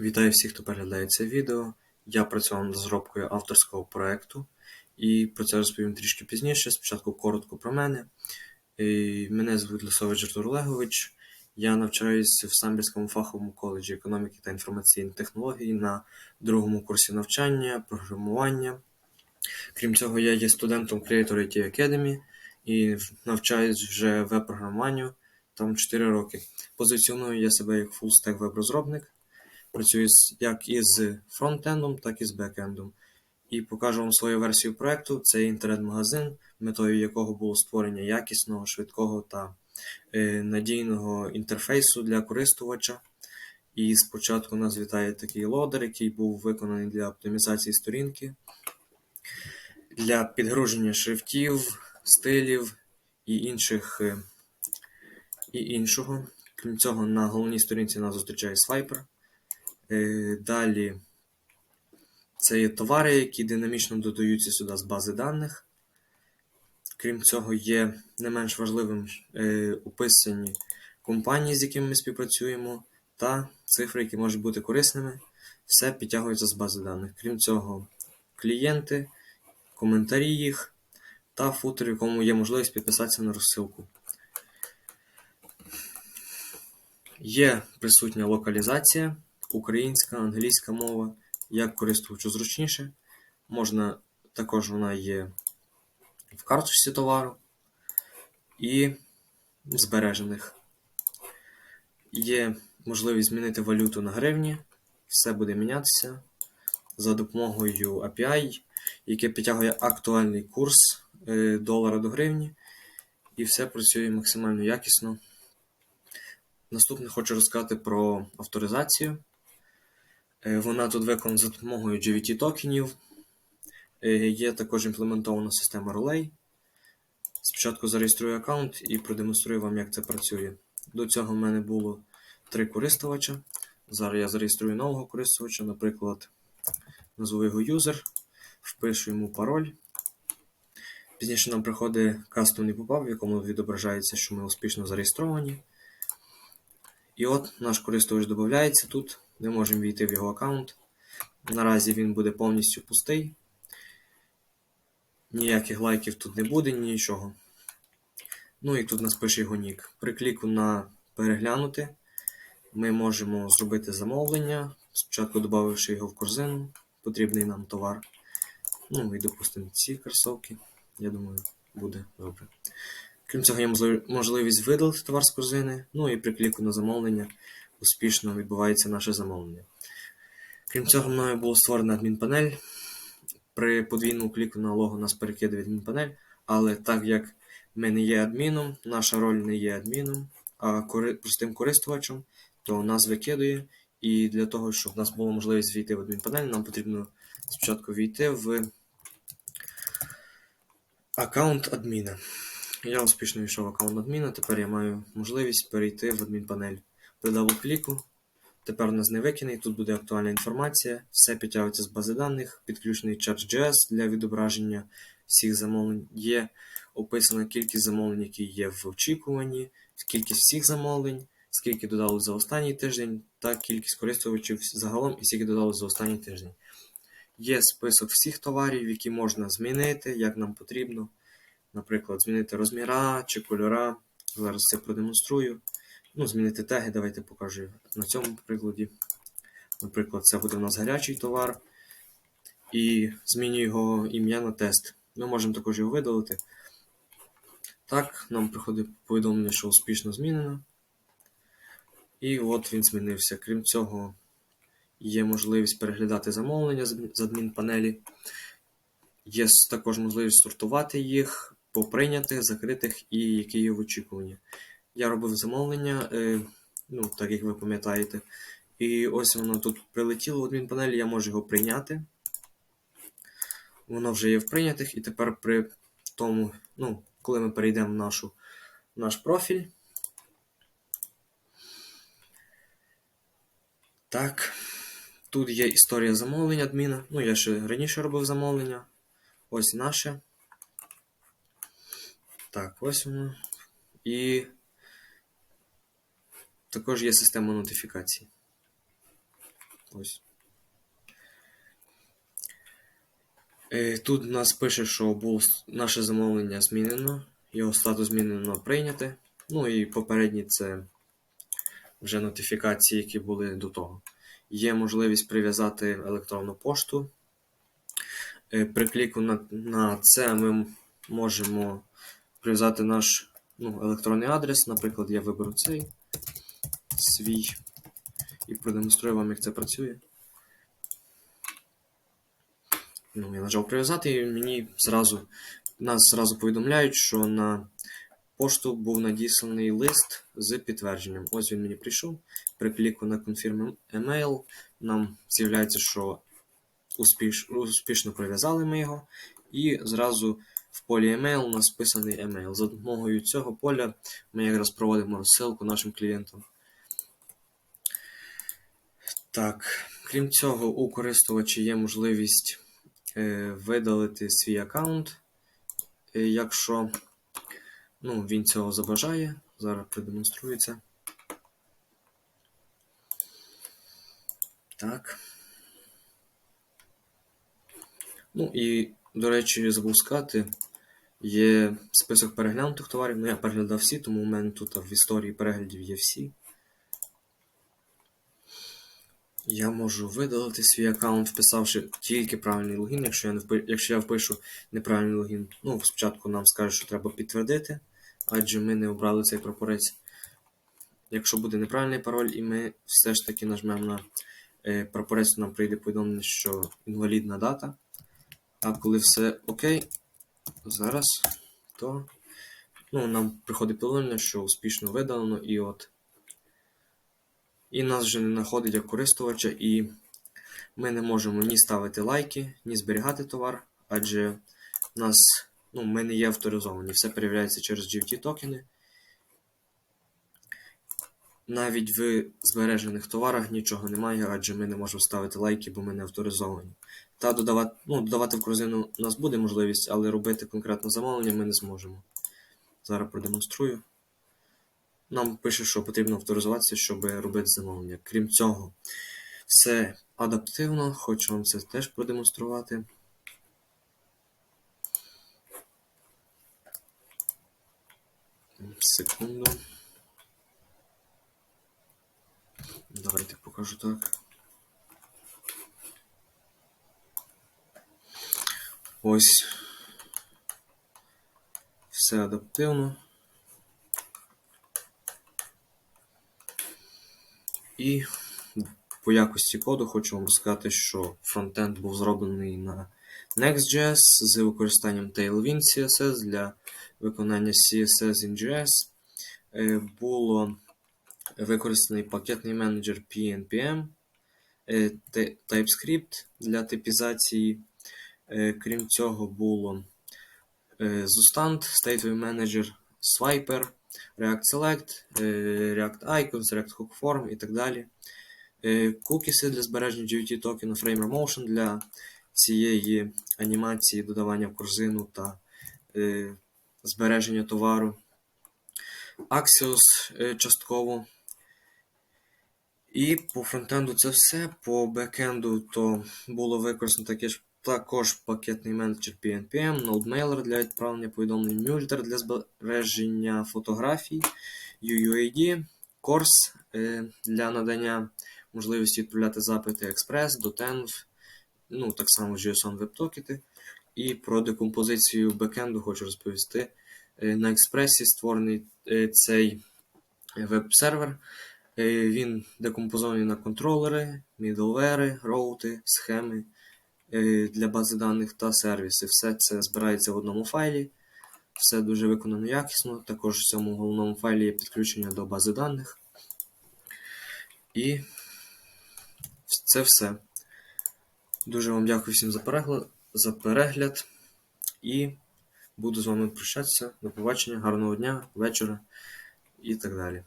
Вітаю всіх, хто переглядає це відео. Я працював над розробкою авторського проєкту, і про це розповім трішки пізніше. Спочатку коротко про мене. Мене звуть Лисович Артур Олегович. Я навчаюся в Самбірському фаховому коледжі економіки та інформаційних технологій на другому курсі навчання, програмування. Крім цього, я є студентом Creator IT Academy і навчаюсь вже веб-програмуванню там 4 роки. Позиціоную я себе як full-stack веб-розробник. Працюю як із фронтендом, так і з бекендом. І покажу вам свою версію проекту. Це інтернет-магазин, метою якого було створення якісного, швидкого та е, надійного інтерфейсу для користувача. І спочатку нас вітає такий лодер, який був виконаний для оптимізації сторінки, для підгруження шрифтів, стилів і інших е, і іншого. Крім цього, на головній сторінці нас зустрічає свайпер. Е, Далі це є товари, які динамічно додаються сюди з бази даних. Крім цього, є не менш важливим е, описані компанії, з якими ми співпрацюємо, та цифри, які можуть бути корисними. Все підтягується з бази даних. Крім цього, клієнти, коментарі їх та футер, в якому є можливість підписатися на розсилку. Є присутня локалізація, українська, англійська мова, як користувачу зручніше. Можна також вона є в карточці товару і збережених. Є можливість змінити валюту на гривні, все буде мінятися за допомогою API, яке підтягує актуальний курс е, долара до гривні, і все працює максимально якісно. Наступне хочу розказати про авторизацію. Е, Вона тут виконана за допомогою GVT токенів. Е, Є також імплементована система ролей. Спочатку зареєструю аккаунт і продемонструю вам, як це працює. До цього в мене було три користувача. Зараз я зареєструю нового користувача, наприклад, назву його user, впишу йому пароль. Пізніше нам приходить кастомний попап, в якому відображається, що ми успішно зареєстровані. І от наш користувач додається тут. Ми можемо війти в його аккаунт. Наразі він буде повністю пустий. Ніяких лайків тут не буде, нічого. Ну і тут нас пише його нік. При кліку на переглянути ми можемо зробити замовлення, спочатку додавши його в корзину, потрібний нам товар. Ну і допустимо ці кросовки. Я думаю, буде добре. Крім цього, є можливість видалити товар з корзини, ну і при кліку на замовлення успішно відбувається наше замовлення. Крім цього, мною було створено адмінпанель. При подвійному кліку на лого нас перекидає адмінпанель, але так як ми не є адміном, наша роль не є адміном, а простим користувачем, то нас викидує. І для того, щоб в нас була можливість війти в адмінпанель, нам потрібно спочатку війти в аккаунт адміна. Я успішно війшов в аккаунт адміна, тепер я маю можливість перейти в адмінпанель. При дабл-кліку. Тепер у нас не викине, тут буде актуальна інформація, все підтягується з бази даних, підключений Charge.js для відображення всіх замовлень. Є описана кількість замовлень, які є в очікуванні, кількість всіх замовлень, скільки додали за останній тиждень, та кількість користувачів загалом і скільки додали за останній тиждень. Є список всіх товарів, які можна змінити, як нам потрібно. Наприклад, змінити розміра чи кольора. Зараз це продемонструю. Ну, змінити теги, давайте покажу на цьому прикладі. Наприклад, це буде у нас гарячий товар. І змінюю його ім'я на тест. Ми можемо також його видалити. Так, нам приходить повідомлення, що успішно змінено. І от він змінився. Крім цього, є можливість переглядати замовлення з адмінпанелі. Є також можливість сортувати їх по прийнятих, закритих і які є в очікуванні. Я робив замовлення, е, ну, так як ви пам'ятаєте. І ось воно тут прилетіло в адмінпанелі, я можу його прийняти. Воно вже є в прийнятих, і тепер при тому, ну, коли ми перейдемо в нашу, наш профіль. Так, тут є історія замовлення адміна. Ну, я ще раніше робив замовлення. Ось наше. Так, ось воно. І також є система нотифікацій. Ось. Е, Тут нас пише, що було наше замовлення змінено, його статус змінено прийняте. Ну і попередні це вже нотифікації, які були до того. Є можливість прив'язати електронну пошту. Е, При кліку на, на це ми можемо прив'язати наш ну, електронний адрес. Наприклад, я виберу цей свій і продемонструю вам, як це працює. Ну, я нажав прив'язати, і мені зразу, нас зразу повідомляють, що на пошту був надісланий лист з підтвердженням. Ось він мені прийшов. При кліку на Confirm Email нам з'являється, що успіш, успішно прив'язали ми його, і зразу в полі email у нас вписаний email. За допомогою цього поля ми якраз проводимо розсилку нашим клієнтам. Так, крім цього, у користувача є можливість е, видалити свій аккаунт, е, якщо ну, він цього забажає. Зараз продемонструю це. Так. Ну і, до речі, забув сказати, є список переглянутих товарів. Ну, я переглядав всі, тому у мене тут в історії переглядів є всі. Я можу видалити свій аккаунт, вписавши тільки правильний логін. Якщо я, не впи... Якщо я впишу неправильний логін, ну, спочатку нам скаже, що треба підтвердити, адже ми не обрали цей прапорець. Якщо буде неправильний пароль, і ми все ж таки нажмемо на е, прапорець, нам прийде повідомлення, що інвалідна дата. А коли все окей, зараз, то ну, нам приходить повідомлення, що успішно видалено, і от. І нас вже не знаходить як користувача, і ми не можемо ні ставити лайки, ні зберігати товар, адже нас, ну, ми не є авторизовані. Все перевіряється через GFT токени. Навіть в збережених товарах нічого немає, адже ми не можемо ставити лайки, бо ми не авторизовані. Та додавати, ну, додавати в корзину у нас буде можливість, але робити конкретне замовлення ми не зможемо. Зараз продемонструю. Нам пише, що потрібно авторизуватися, щоб робити замовлення. Крім цього, все адаптивно, хочу вам це теж продемонструвати. Секунду. Давайте покажу так. Ось. Все адаптивно. І по якості коду хочу вам розказати, що фронтенд був зроблений на Next.js з використанням Tailwind CSS для виконання CSS in JS. Е, Було використаний пакетний менеджер PNPM, е, TypeScript для типізації. Е, Крім цього, було Zustand, Stateway Manager, Swiper, React Select, е, React Icons, React Hook Form і так далі. Е, Кукіси для збереження GVT токену, Framer Motion для цієї анімації, додавання в корзину та е, збереження товару. Axios частково. І по фронтенду це все. По бекенду то було використано таке ж також пакетний менеджер PNPM, NodeMailer для відправлення повідомлень, Multer для збереження фотографій, UUID, Course е, для надання можливості відправляти запити Express, Dotenv, ну так само JSON WebTocket. І про декомпозицію бекенду хочу розповісти. Е, На Експресі створений е, цей веб-сервер. Він декомпозований на контролери, мідлвери, роути, схеми для бази даних та сервіси. Все це збирається в одному файлі. Все дуже виконано якісно. Також в цьому головному файлі є підключення до бази даних. І це все. Дуже вам дякую всім за перегляд, за перегляд. І буду з вами прощатися. До побачення, гарного дня, вечора і так далі.